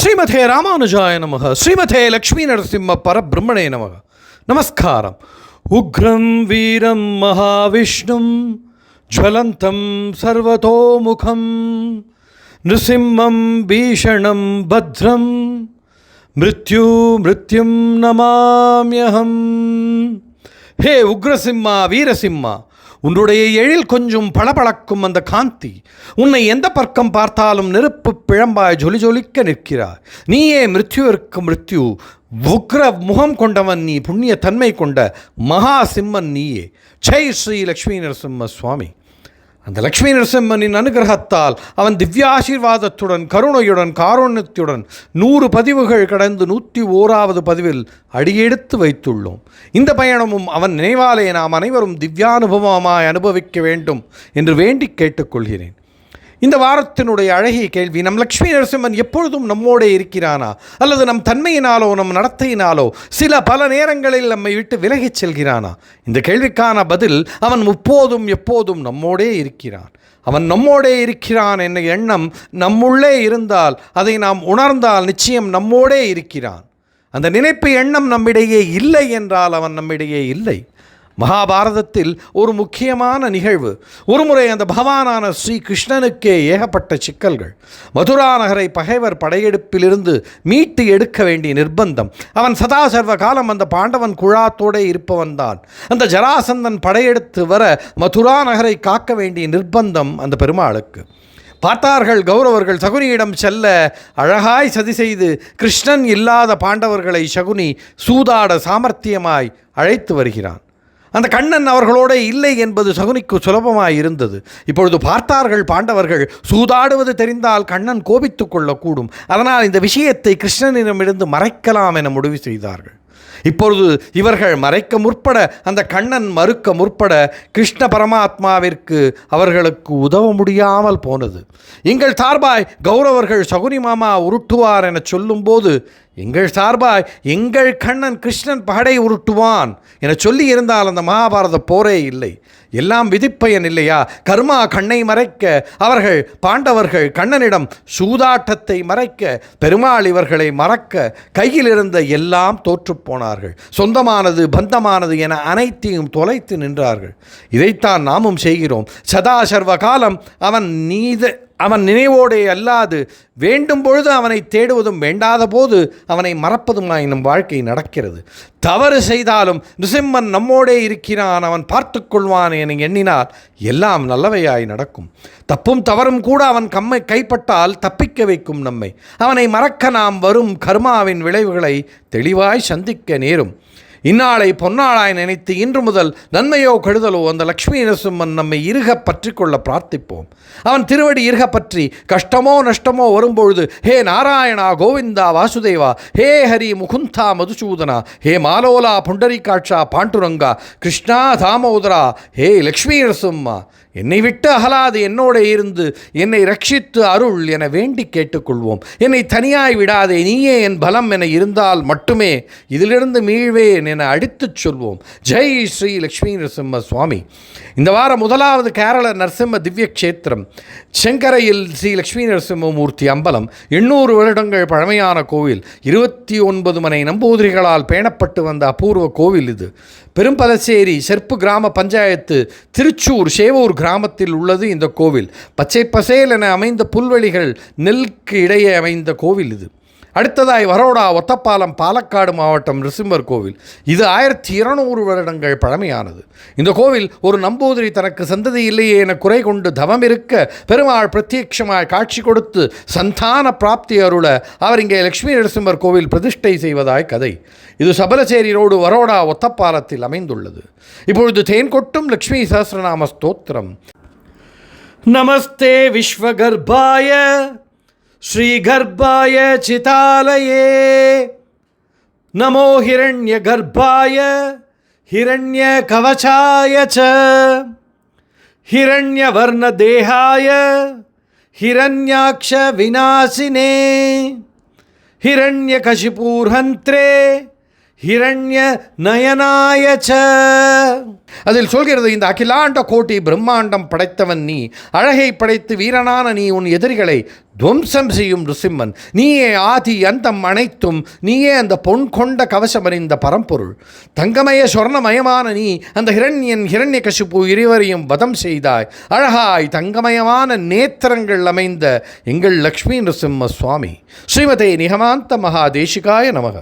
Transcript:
ஸ்ரீமதே ராமானுஜாய நமக ஸ்ரீமதே லக்ஷ்மி நரசிம்ம பரபிரம்மணே நமக நமஸ்காரம் உக்ரம் வீரம் மகாவிஷ்ணும் ஜ்வலந்தம் சர்வதோமுகம் நிருசிம்மம் பீஷணம் பத்ரம் மிருத்யு மிருத்யும் நமாமியகம் ஹே உக்ரசிம்மா வீரசிம்மா உன்னுடைய எழில் கொஞ்சம் பளபளக்கும் அந்த காந்தி. உன்னை எந்த பக்கம் பார்த்தாலும் நெருப்பு பிழம்பாய் ஜொலி ஜொலிக்க நிற்கிறாய் நீயே மிருத்யுவிற்கு மிருத்யு. உக்ர முகம் கொண்டவன் நீ புண்ணிய தன்மை கொண்ட மகா சிம்மன் நீயே. ஜெய் ஸ்ரீ லக்ஷ்மி நரசிம்ம சுவாமி. அந்த லக்ஷ்மி நரசிம்மனின் அனுகிரகத்தால் அவன் திவ்யாசீர்வாதத்துடன் கருணையுடன் காருண்யத்துடன் நூறு பதிவுகள் கடந்து நூற்றி ஓராவது பதிவில் அடியெடுத்து வைத்துள்ளோம். இந்த பயணமும் அவன் நினைவாலே நாம் அனைவரும் திவ்யானுபவமாய் அனுபவிக்க வேண்டும் என்று வேண்டி கேட்டுக்கொள்கிறேன். இந்த வாரத்தினுடைய அழகிய கேள்வி நம் லக்ஷ்மி நரசிம்மன் எப்பொழுதும் நம்மோடே இருக்கிறானா? அல்லது நம் தன்மையினாலோ நம் நடத்தையினாலோ சில பல நேரங்களில் நம்மை விட்டு விலகிச் செல்கிறானா? இந்த கேள்விக்கான பதில் அவன் முப்போதும் எப்போதும் நம்மோடே இருக்கிறான். அவன் நம்மோடே இருக்கிறான் என்ற எண்ணம் நம்முள்ளே இருந்தால் அதை நாம் உணர்ந்தால் நிச்சயம் நம்மோடே இருக்கிறான். அந்த நினைப்பு எண்ணம் நம்மிடையே இல்லை என்றால் அவன் நம்மிடையே இல்லை. மகாபாரதத்தில் ஒரு முக்கியமான நிகழ்வு. ஒருமுறை அந்த பகவானான ஸ்ரீ கிருஷ்ணனுக்கே ஏகப்பட்ட சிக்கல்கள். மதுரா நகரை பகைவர் படையெடுப்பிலிருந்து மீட்டு எடுக்க வேண்டிய நிர்பந்தம். அவன் சதா சர்வ காலம் அந்த பாண்டவன் குழாத்தோடே இருப்பவன்தான் அந்த ஜராசந்தன் படையெடுத்து வர மதுரா நகரை காக்க வேண்டிய நிர்பந்தம் அந்த பெருமாளுக்கு. பார்த்தார்கள் கௌரவர்கள் சகுனியிடம் செல்ல அழகாய் சதி செய்து கிருஷ்ணன் இல்லாத பாண்டவர்களை சகுனி சூதாட சாமர்த்தியமாய் அழைத்து வருகிறான். அந்த கண்ணன் அவர்களோட இல்லை என்பது சகுனிக்கு சுலபமாய் இருந்தது. இப்பொழுது பார்த்தார்கள் பாண்டவர்கள் சூதாடுவது தெரிந்தால் கண்ணன் கோபித்துக் கொள்ளக்கூடும். அதனால் இந்த விஷயத்தை கிருஷ்ணனிடமிருந்து மறைக்கலாம் என முடிவு செய்தார்கள். இப்பொழுது இவர்கள் மறைக்க முற்பட அந்த கண்ணன் மறுக்க முற்பட கிருஷ்ண பரமாத்மாவிற்கு அவர்களுக்கு உதவ முடியாமல் போனது. எங்கள் சார்பாய் கௌரவர்கள் சகுனி மாமா உருட்டுவார் என சொல்லும்போது எங்கள் சார்பாய் எங்கள் கண்ணன் கிருஷ்ணன் படை உருட்டுவான் என சொல்லி இருந்தால் அந்த மகாபாரத போரே இல்லை. எல்லாம் விதிப்பயன் இல்லையா? கர்மா கண்ணை மறைக்க அவர்கள் பாண்டவர்கள் கண்ணனிடம் சூதாட்டத்தை மறைக்க பெருமாள் இவர்களை மறக்க கையில் இருந்த எல்லாம் தோற்றுப் போனார்கள். சொந்தமானது பந்தமானது என அனைத்தையும் தொலைத்து நின்றார்கள். இதைத்தான் நாமும் செய்கிறோம். சதா சர்வ காலம் அவன் நீத அவன் நினைவோடே அல்லாது வேண்டும் பொழுது அவனை தேடுவதும் வேண்டாத போது அவனை மறப்பதுமாய் நம் வாழ்க்கை நடக்கிறது. தவறு செய்தாலும் நிசிம்மன் நம்மோடே இருக்கிறான் அவன் பார்த்து கொள்வான் என எண்ணினால் எல்லாம் நல்லவையாய் நடக்கும். தப்பும் தவறும் கூட அவன் கம்மை கைப்பட்டால் தப்பிக்க வைக்கும் நம்மை. அவனை மறக்க நாம் வரும் கர்மாவின் விளைவுகளை தெளிவாய் சந்திக்க நேரும். இந்நாளை பொன்னாளாய் நினைத்து இன்று முதல் நன்மையோ கெடுதலோ அந்த லக்ஷ்மி நரசிம்மன் நம்மை இருக பற்றி கொள்ள பிரார்த்திப்போம். அவன் திருவடி இருக பற்றி கஷ்டமோ நஷ்டமோ வரும்பொழுது ஹே நாராயணா கோவிந்தா வாசுதேவா ஹே ஹரி முகுந்தா மதுசூதனா ஹே மாலோலா புண்டரிகாட்சா பாண்டுரங்கா கிருஷ்ணா தாமோதரா ஹே லக்ஷ்மி நரசிம்மா என்னை விட்டு அகலாது என்னோட இருந்து. என்னை ரட்சித்து அருள் என வேண்டி கேட்டுக்கொள்வோம். என்னை தனியாய் விடாதே நீயே என் பலம் என இருந்தால் மட்டுமே இதிலிருந்து மீழ்வேன் என அடித்துச் சொல்வோம். ஜெய் ஸ்ரீ லக்ஷ்மி நரசிம்ம சுவாமி. இந்த வாரம் முதலாவது கேரள நரசிம்ம திவ்ய கஷேத்திரம் செங்கரையில் ஸ்ரீ லக்ஷ்மி நரசிம்மமூர்த்தி அம்பலம். எண்ணூறு வருடங்கள் பழமையான கோவில். இருபத்தி ஒன்பது மனை நம்பூதிரிகளால் பேணப்பட்டு வந்த அபூர்வ கோவில் இது. பெரும்பலச்சேரி செருப்பு கிராம பஞ்சாயத்து திருச்சூர் சேவூர் கிராமத்தில் உள்ளது இந்த கோவில். பச்சை பசேல் என அமைந்த புல்வெளிகள் நெல்லுக்கு இடையே அமைந்த கோவில் இது. அடுத்ததாய் வரோடா ஒத்தப்பாலம் பாலக்காடு மாவட்டம் நிருசிம்மர் கோவில். இது ஆயிரத்தி இருநூறு வருடங்கள் பழமையானது. இந்த கோவில் ஒரு நம்பூதிரி தனக்கு சந்ததி இல்லையே என குறை கொண்டு தவம் இருக்க பெருமாள் பிரத்யட்சமாய் காட்சி கொடுத்து சந்தான பிராப்தி அருள அவர் இங்கே லட்சுமி நரசிம்மர் கோவில் பிரதிஷ்டை செய்வதாய் கதை. இது சபலச்சேரி ரோடு வரோடா ஒத்தப்பாலத்தில் அமைந்துள்ளது. இப்பொழுது தேன் கொட்டும் லக்ஷ்மி சஹஸ்ரநாம ஸ்தோத்திரம். நமஸ்தே விஸ்வகர்பாய ஸ்ரீகர்பாய சிதாலயே. நமோ ஹிரண்ய கர்ப்பாய ஹிரண்ய கவச்சாய ச. ஹிரண்யவர்ண தேகாய ஹிரண்யாக்ஷ விநாசினே. ஹிரண்ய கஷிபூர்ஹந்திரே ஹிரண்ய நயனாயச்ச அதில் சொல்கிறது இந்த அகிலாண்ட கோட்டி பிரம்மாண்டம் படைத்தவன் நீ. அழகை படைத்து வீரனான நீ உன் எதிரிகளை துவம்சம் செய்யும் ருசிம்மன். நீயே ஆதி அந்தம் அனைத்தும். நீயே அந்த பொன் கொண்ட கவசம் அறிந்த பரம்பொருள். தங்கமய சொர்ணமயமான நீ அந்த ஹிரண்யன் ஹிரண்ய கசிப்பு இருவரையும் வதம் செய்தாய். அழகாய் தங்கமயமான நேத்திரங்கள் அமைந்த எங்கள் லக்ஷ்மி நரசிம்ம சுவாமி. ஸ்ரீமதே நிகமாந்த மகாதேசிகாய நமக.